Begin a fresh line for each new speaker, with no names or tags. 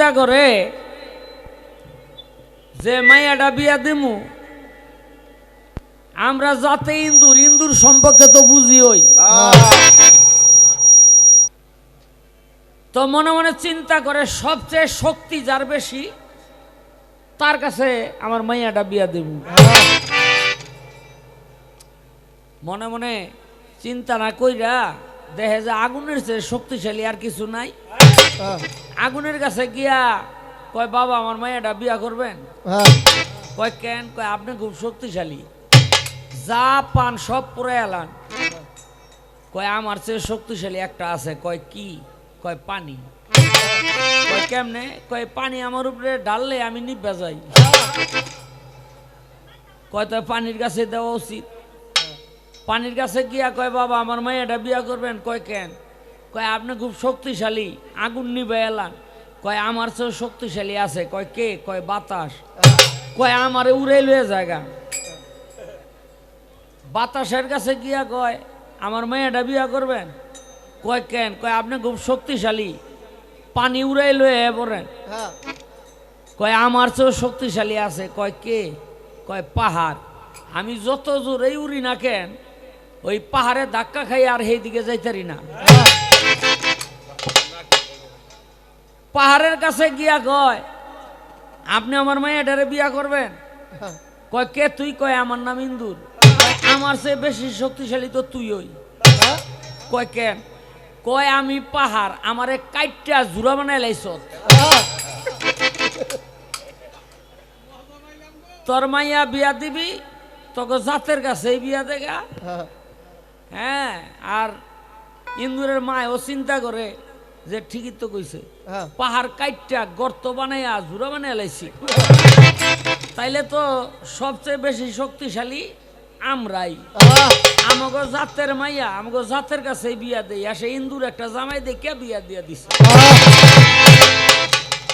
চিন্তা করে। যে মাইয়াটা বিয়া দিমু, আমরা যাতে ইন্দুর ইন্দুর সম্পর্কে তো বুঝি ওই। তো মনে মনে চিন্তা করে, সবচেয়ে শক্তি যার বেশি, তার কাছে আমার মাইয়াটা বিয়া দেব মনে মনে চিন্তা না কইরা দেখে যে আগুনের চেয়ে শক্তিশালী আর কিছু নাই। আগুনের কাছে গিয়া কয় বাবা আমার মাইয়াটা বিয়া করবেন? কয় কেন? কয় আপনি খুব শক্তিশালী। যা পান সব পরে এলান। কয় আমার চেয়ে শক্তিশালী একটা আছে। কয় কি? কয় পানি। কয় কেমনে? কয় পানি আমার উপরে ঢাললে আমি নিব্বা যাই। কয় তো পানির কাছে দেওয়া উচিত। পানির কাছে গিয়া কয়, বাবা, আমার মাইয়াটা বিয়া করবেন? কয়, কেন? কয়, আপনি খুব শক্তিশালী, আগুন নিবে এলান। কয়, আমার চেয়েও শক্তিশালী আছে। কয়, কে? কয়, বাতাস। কয়, আমারে উড়ে লয়ে জায়গা বাতাসের কাছে গিয়া কয়, আমার মেয়েটা বিয়া করবেন? কয়, কেন? কয়, আপনি খুব শক্তিশালী, পানি উড়াই লয়ে পড়েন। কয়, আমার চেয়েও শক্তিশালী আছে। কয়, কে? কয়, পাহাড়। আমি যত জোরেই উড়ি না কেন ওই পাহাড়ে ধাক্কা খাই আর সেই দিকে যাইতারি না। পাহাড়ের কাছে গিয়া কয়, আপনি আমার মেয়েটারে বিয়া করবেন? কয়, কে তুই? কয়, আমার নাম ইন্দুর। আমার চেয়ে বেশি শক্তিশালী তো তুই ওই। কয় কেন কয়, আমি পাহাড়, আমারে কাইটটা জুড়া বানাই লাইছ। তোর মাইয়া বিয়া দিবি, তোকে জাতের কাছে বিয়া দেখা হ্যাঁ আর ইন্দুরের মায় ও চিন্তা করে যে ঠিকই তো কইছে। পাহাড় কাইটটা গর্ত বানাইয়া জুড়া বানাই লাইছি। তাইলে তো সবচেয়ে বেশি শক্তিশালী আমরাই। আমাকে জাতের মাইয়া আমাকে জাতের কাছে বিয়া দেই আসে ইন্দুর একটা জামাই দেখিয়া বিয়া দিয়া দিছে।